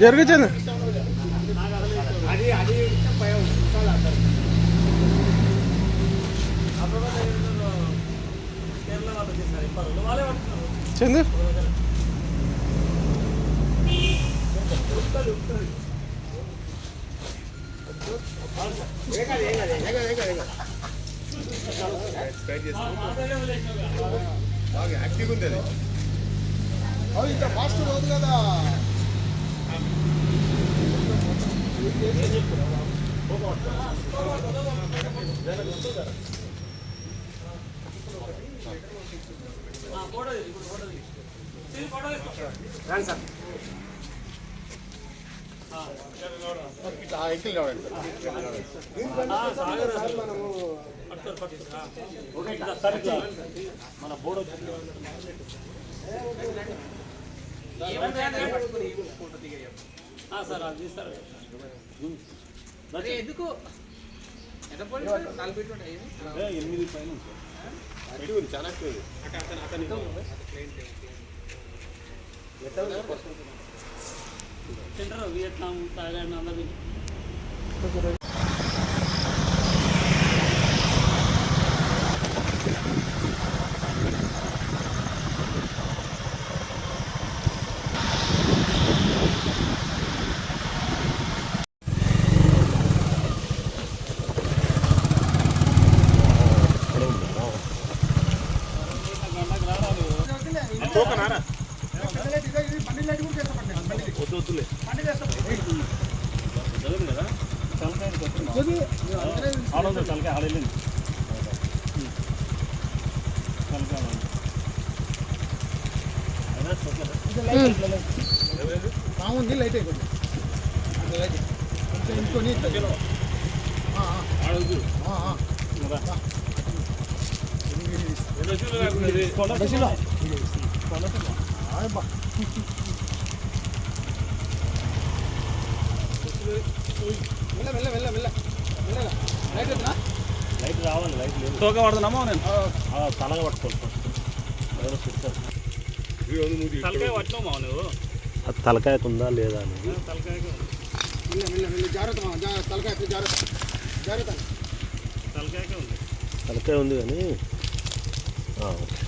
జరుగుతుంది. అది అది పై కేరళ వాళ్ళు వచ్చేసారు ఇబ్బందులు వాళ్ళే పడుతున్నారు బాగా యాక్టివ్ ఉంది అది. అవి ఇంత ఫాస్ట్ పోదు కదా. ఫోటో ఫోటో సార్ ఇట్లా ఆ ఎంకిల్ కావాలి సాగర్ మనము పట్టుకోరు పట్టుకోరు సరే మన ఆ, సార్ అది తీస్తారు ఎందుకు ఎనిమిది పైన యాక్టివ్ ఉంది చాలా యాక్టివ్ ఉంది తింటారు వియత్నాం థాయిలాండ్ అందరి వద్దు జరుగుతుంది కదా తలకాయ ఆడదు తలకాయ ఆడలేదు తలకాయ బాగుంది లైట్ అయిపోయింది లైట్ కొంచెం ఇంకొని ఇట్లా. ఆ, ఆ, ఆడదు ఆ, ఆ. కొండ లైట్? లైట్ రావాలి లైట్ లేదు. తోక పడుతున్నామా నేను? తలగా పట్టుకోవాలి ఫస్ట్ ఎవరో చెప్తారు తలకాయ పట్టినామా నువ్వు? తలకాయ ఉందా లేదా తలకాయ ఎత్తు, జాగ్రత్త. జాగ్రత్త. తలకాయకే ఉంది. తలకాయ ఉంది కానీ. ఆ, ఓకే.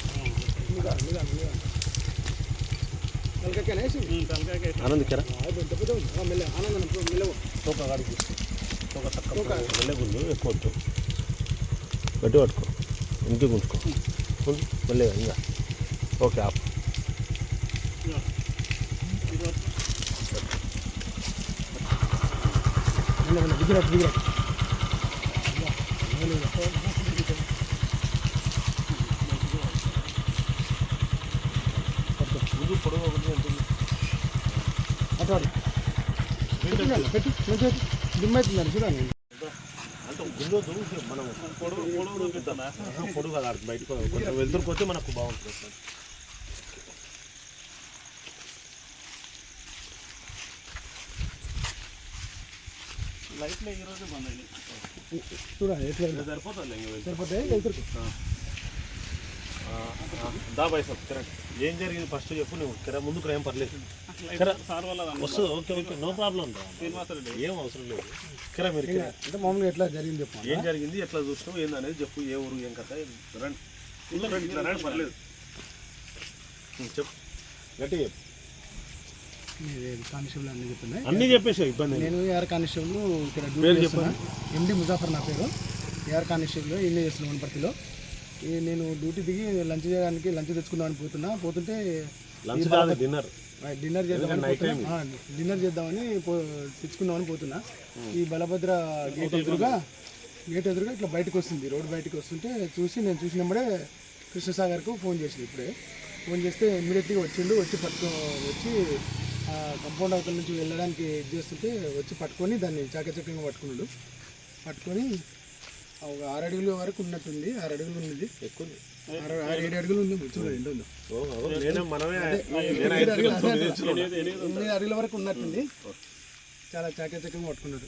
ఆనంద్ కెరా తోక కాడికి తోక తక్కువ వెళ్ళగుండు ఎక్కువ వద్దు గట్టి పట్టుకో. ఇంటికి ఉంచుకో. ఉండు మళ్ళీ ఇంకా. ఓకే ఆప్. మెల్ల దిగిరాట్ దిగిరాట్ ముందు పొడవు ఒకటి ఉంటుంది అటు చూడండి మనం పొడవు పొడవు చూపిద్దామా పొడవు కదా బయటకు కొంచెం వెళ్తురుకోతే మనకు బాగుంటుంది లైట్లో ఈ రోజు చూడండి ఎట్లా సరిపోతుంది సరిపోతే వెళ్తురు దా పైసా కరెక్ట్ ఏం జరిగింది ఫస్ట్ చెప్పు నువ్వు. ముందుకు ఏం పర్లేదు. వస్తుంది ఓకే ఓకే నో ప్రాబ్లం. ఏం అవసరం లేదు. కిరా మీరు అంటే మామూలుగా ఎట్లా జరిగింది చెప్పు ఏం జరిగింది ఎట్లా చూసినావు ఏంది అనేది చెప్పు ఏ ఊరు ఏం కథ రండి. రండి ఇట్లా రండి పర్లేదు. చెప్పు. గట్టి చెప్పు. కానిస్టేబుల్ అన్ని చెప్తున్నాయి అన్నీ చెప్పేసావు ఇబ్బంది. నేను ఏఆర్ కానిస్టేబుల్ ఇక్కడ డ్యూటీ చెప్పండి. చేస్తున్నా. ఎండి ముజాఫర్ నా పేరు. ఏఆర్ కానిస్టేబుల్ ఇన్ని చేస్తున్నాను వనపర్తిలో నేను డ్యూటీ దిగి లంచ్ చేయడానికి లంచ్ తెచ్చుకుందామని పోతున్నా. పోతుంటే లంచ్ కాదు డిన్నర్. డిన్నర్ చేద్దామని డిన్నర్ చేద్దామని పో తెచ్చుకుందామని పోతున్నా. ఈ బలభద్ర గేట్ ఎదురుగా గేట్ ఎదురుగా ఇట్లా బయటకు వస్తుంది. రోడ్ బయటకు వస్తుంటే చూసి నేను చూసినప్పుడే కృష్ణసాగర్కు ఫోన్ చేసింది ఇప్పుడే. ఫోన్ చేస్తే ఇమ్మీడియట్గా వచ్చిండు వచ్చి పట్టుకో వచ్చి కంపౌండ్ అవతల నుంచి వెళ్ళడానికి ఇది చేస్తుంటే వచ్చి పట్టుకొని దాన్ని చాకచక్యంగా పట్టుకున్నాడు. పట్టుకొని ఒక ఆరు అడుగుల వరకు ఉన్నట్టుంది ఆరు అడుగులు ఉన్నది. ఎక్కువ ఆరు ఆరు ఏడు అడుగులు ఉంది చూడండి ఎంత ఉందో. ఓ, ఓ, నేనే మనమే ఎనిమిది అడుగులు వరకు ఉన్నట్టుంది. చాలా చాకచక్యంగా పట్టుకున్నాడు.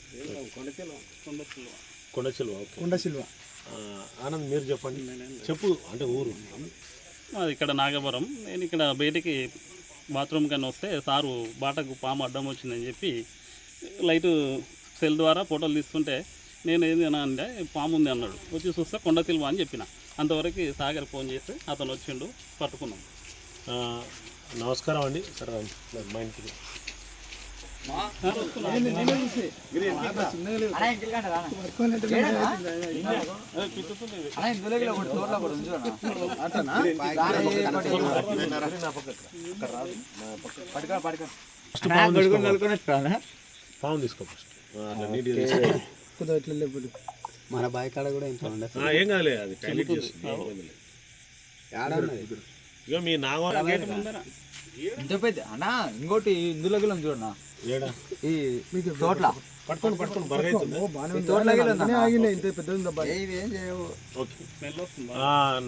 కొండ చిలువ ఓకే. కొండ శిల్వ. ఆ, ఆనంద్ మీరు చెప్పండి. చెప్పు అంటే ఊరు. మాది ఇక్కడ నాగపురం. నేను ఇక్కడ బయటికి బాత్రూమ్ కన్నా వస్తే సారు బాటకు పాము అడ్డం వచ్చిందని చెప్పి లైట్ సెల్ ద్వారా ఫోటోలు తీసుకుంటే నేను ఏంది అంటే పాము ఉంది అన్నాడు. వచ్చి చూస్తే కొండ తిల్వ అని చెప్పిన. అంతవరకు సాగర్ ఫోన్ చేస్తే అతను వచ్చిండు పట్టుకున్నాం. నమస్కారం అండి. సరే. మా ఇంటికి పాము తీసుకో ఫస్ట్ అట్లా నీట్గా కొద్దిగా ఇట్లా లేపుడు మన బాయ్ కాడ కూడా ఇంత ఉండే ఆ, ఏం అది చేస్తుంది. ఇక మీ నాగవరం ఇంత పెద్ద అన్నా ఇంకోటి ఇందులోకి చూడన్నా. ఏడా? ఈ తోటల.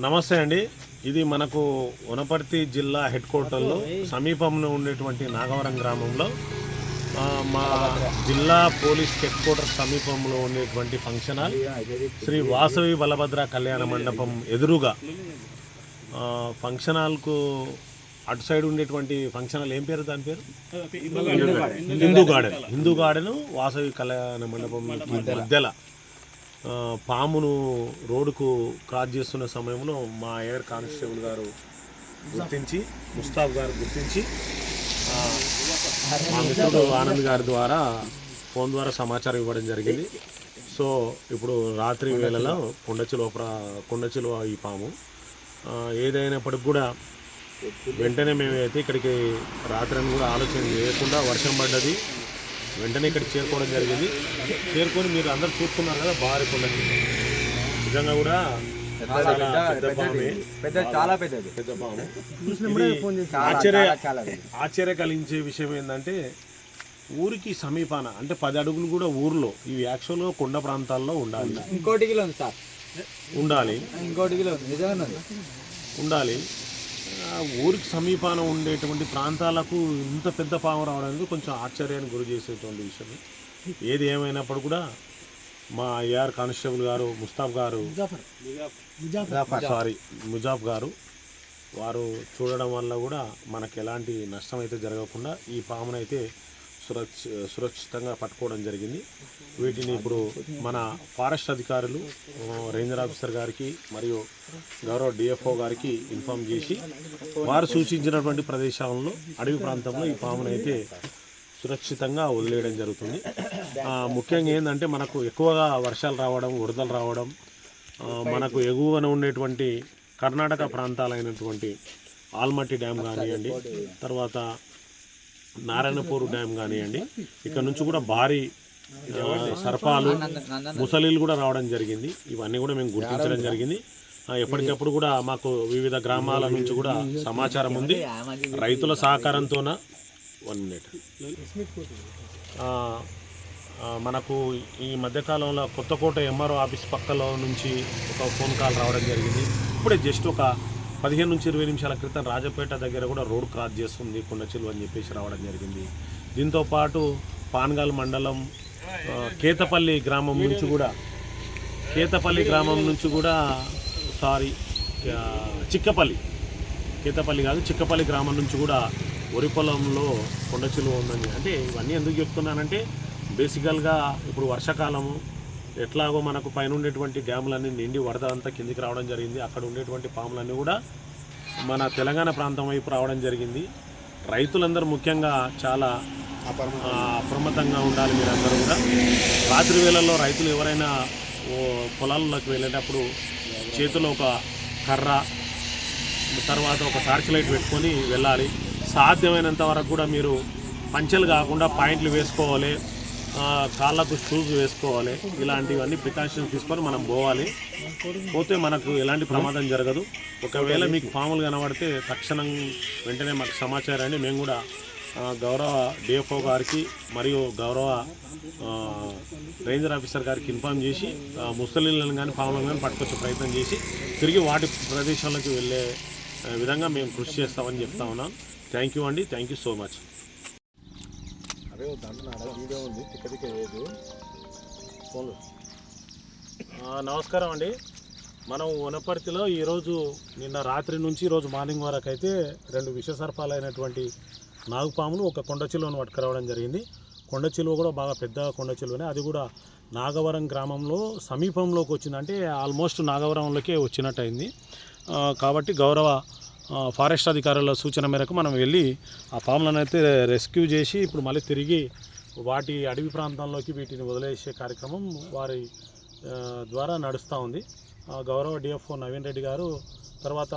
నమస్తే అండి. ఇది మనకు వనపర్తి జిల్లా హెడ్ క్వార్టర్లో సమీపంలో ఉండేటువంటి నాగవరం గ్రామంలో మా జిల్లా పోలీస్ హెడ్ క్వార్టర్ సమీపంలో ఉండేటువంటి ఫంక్షన్? హాల్ శ్రీ వాసవి బలభద్ర కళ్యాణ మండపం ఎదురుగా. ఫంక్షన్ హాల్కు అటు సైడ్ ఉండేటువంటి ఫంక్షన్ హాల్ ఏం పేరు దాని పేరు? హిందూ గార్డెన్. హిందూ గార్డెన్ వాసవి కళ్యాణ మండపం మధ్యలో. పామును రోడ్డుకు క్రాస్ చేస్తున్న సమయంలో మా ఎయిర్ కానిస్టేబుల్ గారు గుర్తించి ముస్తాబ్ గారు గుర్తించి మా మిత్రుడు ఆనంద్ గారి ద్వారా ఫోన్ ద్వారా సమాచారం ఇవ్వడం జరిగింది. సో ఇప్పుడు రాత్రి వేళలో కొండచిలువ ప్ర కొండచిలువ ఈ పాము ఏదైనప్పటికి కూడా వెంటనే మేమైతే ఇక్కడికి రాత్రి అని కూడా ఆలోచన చేయకుండా వర్షం పడ్డది. వెంటనే ఇక్కడికి చేరుకోవడం జరిగింది. చేరుకొని మీరు అందరు చూస్తున్నారు కదా భారీ కొండకి నిజంగా కూడా పెద్ద పామే పెద్ద చాలా పెద్దది. పెద్ద పాము చూసినప్పుడే ఫోన్ చేసి ఆశ్చర్య కలిగించే విషయం ఏంటంటే ఊరికి సమీపాన అంటే పది అడుగులు కూడా ఊర్లో ఇవి యాక్చువల్గా కొండ ప్రాంతాల్లో ఉండాలి. ఇంకోటి కిలో ఉంది సార్. ఉండాలి. ఇంకోటి కిలో ఉండాలి. ఆ, ఊరికి సమీపాన ఉండేటువంటి ప్రాంతాలకు ఇంత పెద్ద పాము రావడానికి కొంచెం ఆశ్చర్యానికి గురి చేసేటువంటి విషయం. ఏది ఏమైనప్పుడు కూడా మా ఏఆర్ కానిస్టేబుల్ గారు ముస్తాఫ్ గారు ముజాఫర్. సారీ ముజాఫ్ గారు. వారు చూడడం వల్ల కూడా మనకు ఎలాంటి నష్టం అయితే జరగకుండా ఈ పామునైతే సురక్ష సురక్షితంగా పట్టుకోవడం జరిగింది. వీటిని ఇప్పుడు మన ఫారెస్ట్ అధికారులు రేంజర్ ఆఫీసర్ గారికి మరియు గౌరవ డిఎఫ్ఓ గారికి ఇన్ఫామ్ చేసి వారు సూచించినటువంటి ప్రదేశాలలో అడవి ప్రాంతంలో ఈ పామునైతే సురక్షితంగా వదిలేయడం జరుగుతుంది. ముఖ్యంగా ఏంటంటే మనకు ఎక్కువగా వర్షాలు రావడం వరదలు రావడం మనకు ఎగువన ఉండేటువంటి కర్ణాటక ప్రాంతాలైనటువంటి ఆల్మట్టి డ్యామ్ కానివ్వండి తర్వాత నారాయణపూర్ డ్యామ్ కానివ్వండి ఇక్కడ నుంచి కూడా భారీ సర్పాలు ముసలీలు కూడా రావడం జరిగింది. ఇవన్నీ కూడా మేము గుర్తించడం జరిగింది. ఎప్పటికప్పుడు కూడా మాకు వివిధ గ్రామాల నుంచి కూడా సమాచారం ఉంది. రైతుల సహకారంతోన వన్ మినిట్. మనకు ఈ మధ్యకాలంలో కొత్తకోట ఎంఆర్ఓ ఆఫీస్ పక్కలో నుంచి ఒక ఫోన్ కాల్ రావడం జరిగింది. ఇప్పుడే జస్ట్ ఒక పదిహేను నుంచి ఇరవై నిమిషాల క్రితం రాజపేట దగ్గర కూడా రోడ్ క్రాస్ చేస్తుంది కొండచిలు అని చెప్పేసి రావడం జరిగింది. దీంతో పాటు పాన్గాల్ మండలం కేతపల్లి గ్రామం నుంచి కూడా కేతపల్లి గ్రామం నుంచి కూడా సారీ చిక్కపల్లి కేతపల్లి కాదు చిక్కపల్లి గ్రామం నుంచి కూడా వరి పొలంలో కొండచిలువ ఉందని అంటే ఇవన్నీ ఎందుకు చెప్తున్నానంటే బేసికల్గా ఇప్పుడు వర్షాకాలము ఎట్లాగో మనకు పైన ఉండేటువంటి డ్యాములన్నీ నిండి వరద అంతా కిందికి రావడం జరిగింది. అక్కడ ఉండేటువంటి పాములన్నీ కూడా మన తెలంగాణ ప్రాంతం వైపు రావడం జరిగింది. రైతులందరూ ముఖ్యంగా చాలా అప్రమత్తంగా ఉండాలి మీరందరూ కూడా. రాత్రి వేళల్లో రైతులు ఎవరైనా ఓ పొలాల్లోకి వెళ్ళేటప్పుడు చేతిలో ఒక కర్ర తర్వాత ఒక టార్చ్ లైట్ పెట్టుకొని వెళ్ళాలి. సాధ్యమైనంత వరకు కూడా మీరు పంచెలు కాకుండా పాయింట్లు వేసుకోవాలి. కాళ్ళకు షూస్ వేసుకోవాలి. ఇలాంటివన్నీ ప్రికాషన్స్ తీసుకొని మనం పోవాలి. పోతే మనకు ఎలాంటి ప్రమాదం జరగదు. ఒకవేళ మీకు పాములు కనబడితే తక్షణం వెంటనే మాకు సమాచారాన్ని మేము కూడా గౌరవ డిఎఫ్ఓ గారికి మరియు గౌరవ రేంజర్ ఆఫీసర్ గారికి ఇన్ఫామ్ చేసి ముసలిళ్ళను ముసలిళ్ళని కానీ పాములను కానీ పట్టుకొచ్చే ప్రయత్నం చేసి తిరిగి వాటి ప్రదేశాలకు వెళ్ళే విధంగా మేము కృషి చేస్తామని చెప్తా ఉన్నాం. థ్యాంక్ యూ అండి. థ్యాంక్ యూ సో మచ్ అదే వీడియో ఉంది. తిక్క తిక్క లేదు. ఫోన్లు. నమస్కారం అండి. మనం వనపర్తిలో ఈరోజు నిన్న రాత్రి నుంచి ఈరోజు మార్నింగ్ వరకు అయితే రెండు విషసర్పాలైనటువంటి నాగుపాములు ఒక కొండ చిలువను పట్టుకురావడం జరిగింది. కొండ చిలువ కూడా బాగా పెద్ద కొండ చిలువనే. అది కూడా నాగవరం గ్రామంలో సమీపంలోకి వచ్చిందంటే ఆల్మోస్ట్ నాగవరంలోకే వచ్చినట్టు అయింది కాబట్టి గౌరవ ఫారెస్ట్ అధికారుల సూచన మేరకు మనం వెళ్ళి ఆ పాములను అయితే రెస్క్యూ చేసి ఇప్పుడు మళ్ళీ తిరిగి వాటి అడవి ప్రాంతంలోకి వీటిని వదిలేసే కార్యక్రమం వారి ద్వారా నడుస్తూ ఉంది. ఆ, గౌరవ డిఎఫ్ఓ నవీన్ రెడ్డి గారు తర్వాత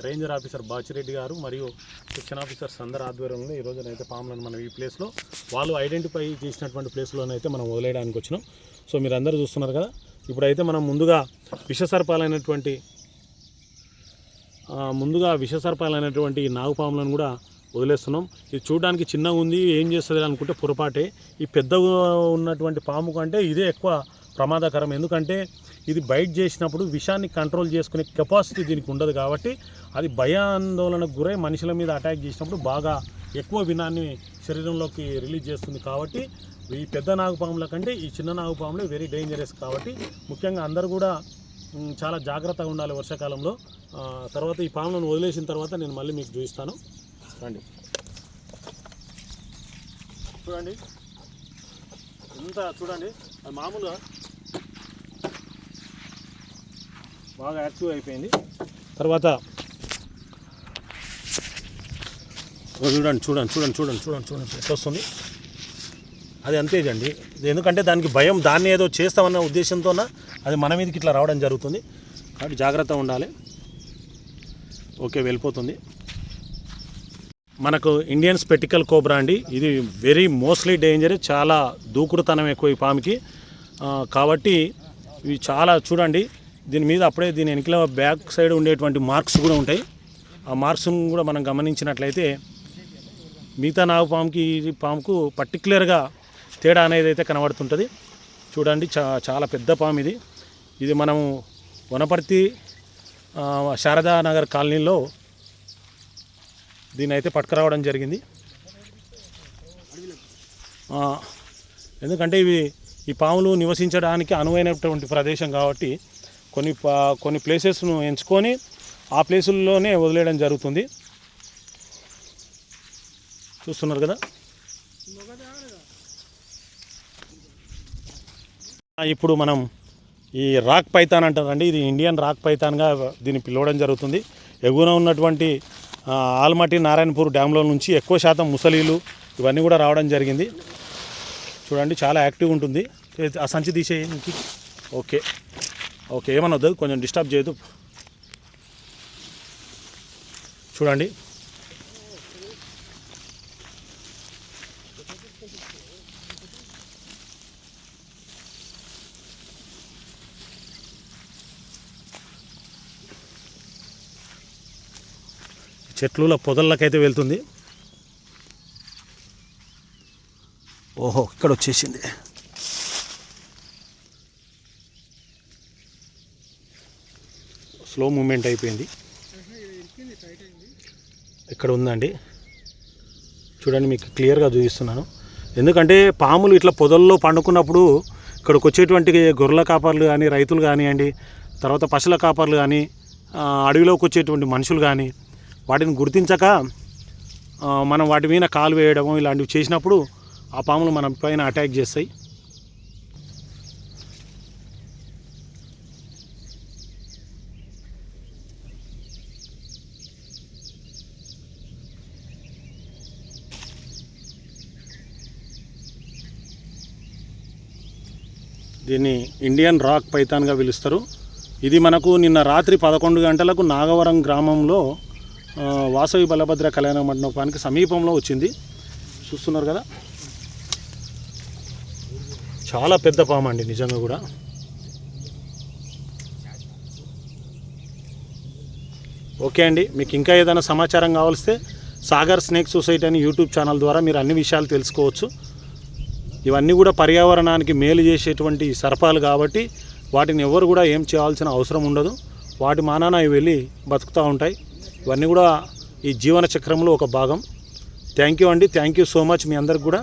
రేంజర్ ఆఫీసర్ బాచిరెడ్డి గారు మరియు సెక్షన్ ఆఫీసర్ సందర్ ఆధ్వర్యంలో ఈ రోజునైతే పాములను మనం ఈ ప్లేస్లో వాళ్ళు ఐడెంటిఫై చేసినటువంటి ప్లేస్లోనైతే మనం వదిలేయడానికి వచ్చినాం. సో మీరు అందరూ చూస్తున్నారు కదా ఇప్పుడైతే మనం ముందుగా విషసర్పాలైనటువంటి ఆ, ముందుగా విషసర్పాలైనటువంటి ఈ నాగుపాములను కూడా వదిలేస్తున్నాం. ఇది చూడడానికి చిన్నగా ఉంది ఏం చేస్తుంది అనుకుంటే పొరపాటే. ఈ పెద్దగా ఉన్నటువంటి పాము కంటే ఇదే ఎక్కువ ప్రమాదకరం. ఎందుకంటే ఇది బైట్ చేసినప్పుడు విషాన్ని కంట్రోల్ చేసుకునే కెపాసిటీ దీనికి ఉండదు కాబట్టి అది భయాందోళనకు గురై మనుషుల మీద అటాక్ చేసినప్పుడు బాగా ఎక్కువ వినాన్ని శరీరంలోకి రిలీజ్ చేస్తుంది కాబట్టి ఈ పెద్ద నాగుపాముల కంటే ఈ చిన్న నాగుపాములు వెరీ డేంజరస్ కాబట్టి ముఖ్యంగా అందరూ కూడా చాలా జాగ్రత్తగా ఉండాలి వర్షాకాలంలో. తర్వాత ఈ పాములను వదిలేసిన తర్వాత నేను మళ్ళీ మీకు చూపిస్తాను. రండి. చూడండి. ఎంత చూడండి. అది మామూలుగా బాగా యాక్టివ్ అయిపోయింది. తర్వాత చూడండి చూడండి చూడండి చూడండి చూడండి చూడండి ఎట్లా వస్తుంది. అది అంతేదండి ఇది ఎందుకంటే దానికి భయం దాన్ని ఏదో చేస్తామన్న ఉద్దేశంతోన అది మన మీదకి ఇట్లా రావడం జరుగుతుంది. కాబట్టి జాగ్రత్తగా ఉండాలి. ఓకే వెళ్ళిపోతుంది. మనకు ఇండియన్ స్పెటికల్ కోబ్రా అండి. ఇది వెరీ మోస్ట్లీ డేంజర్ చాలా దూకుడుతనం ఎక్కువ ఈ పాముకి. కాబట్టి ఇవి చాలా చూడండి దీని మీద అప్పుడే దీని వెనకల బ్యాక్ సైడ్ ఉండేటువంటి మార్క్స్ కూడా ఉంటాయి. ఆ మార్క్స్ కూడా మనం గమనించినట్లయితే మిగతా నాగుపాముకి ఈ పాముకు పర్టికులర్గా తేడా అనేది అయితే కనబడుతుంటుంది. చూడండి చా చాలా పెద్ద పాము ఇది. ఇది మనము వనపర్తి శారదా నగర్ కాలనీలో దీన్ని అయితే పట్టుకురావడం జరిగింది. ఎందుకంటే ఇవి ఈ పాములు నివసించడానికి అనువైనటువంటి ప్రదేశం కాబట్టి కొన్ని కొన్ని ప్లేసెస్ను ఎంచుకొని ఆ ప్లేసుల్లోనే వదిలేయడం జరుగుతుంది. చూస్తున్నారు కదా? ఇప్పుడు మనం ఈ రాక్ పైతాన్ అంటారండి. ఇది ఇండియన్ రాక్ పైతాన్గా దీన్ని పిలవడం జరుగుతుంది. ఎగువన ఉన్నటువంటి ఆల్మటి నారాయణపూర్ డ్యాంలో నుంచి ఎక్కువ శాతం ముసలీలు ఇవన్నీ కూడా రావడం జరిగింది. చూడండి చాలా యాక్టివ్ ఉంటుంది. ఆ సంచి తీసేయడానికి ఓకే. ఓకే ఏమనొద్దు కొంచెం డిస్టర్బ్ చేయదు చూడండి. చెట్లుల పొదల్లకైతే వెళ్తుంది. ఓహో ఇక్కడ వచ్చేసింది స్లో మూమెంట్ అయిపోయింది. ఇక్కడ ఉందండి. చూడండి మీకు క్లియర్గా చూపిస్తున్నాను. ఎందుకంటే పాములు ఇట్లా పొదల్లో పండుకున్నప్పుడు ఇక్కడికి వచ్చేటువంటి గొర్రెల కాపర్లు కానీ రైతులు కానివ్వండి తర్వాత పశువుల కాపర్లు కానీ అడవిలోకి వచ్చేటువంటి మనుషులు కానీ వాటిని గుర్తించక మనం వాటి మీద కాలు వేయడము ఇలాంటివి చేసినప్పుడు ఆ పాములు మన పైన అటాక్ చేస్తాయి. దీన్ని ఇండియన్ రాక్ పైతాన్గా పిలుస్తారు. ఇది మనకు నిన్న రాత్రి పదకొండు గంటలకు నాగవరం గ్రామంలో వాసవి బలభద్ర కళ్యాణ మండపానికి సమీపంలో వచ్చింది. చూస్తున్నారు కదా? చాలా పెద్ద పాము అండి నిజంగా కూడా. ఓకే అండి మీకు ఇంకా ఏదైనా సమాచారం కావాల్స్తే సాగర్ స్నేక్ సొసైటీ అని యూట్యూబ్ ఛానల్ ద్వారా మీరు అన్ని విషయాలు తెలుసుకోవచ్చు. ఇవన్నీ కూడా పర్యావరణానికి మేలు చేసేటువంటి సర్పాలు కాబట్టి వాటిని ఎవరు కూడా ఏం చేయాల్సిన అవసరం ఉండదు. వాటి మానాన అవి వెళ్ళి బతుకుతూ ఉంటాయి. ఇవన్నీ కూడా ఈ జీవన చక్రంలో ఒక భాగం. థ్యాంక్ యూ అండి. థ్యాంక్ యూ సో మచ్ మీ అందరికి కూడా.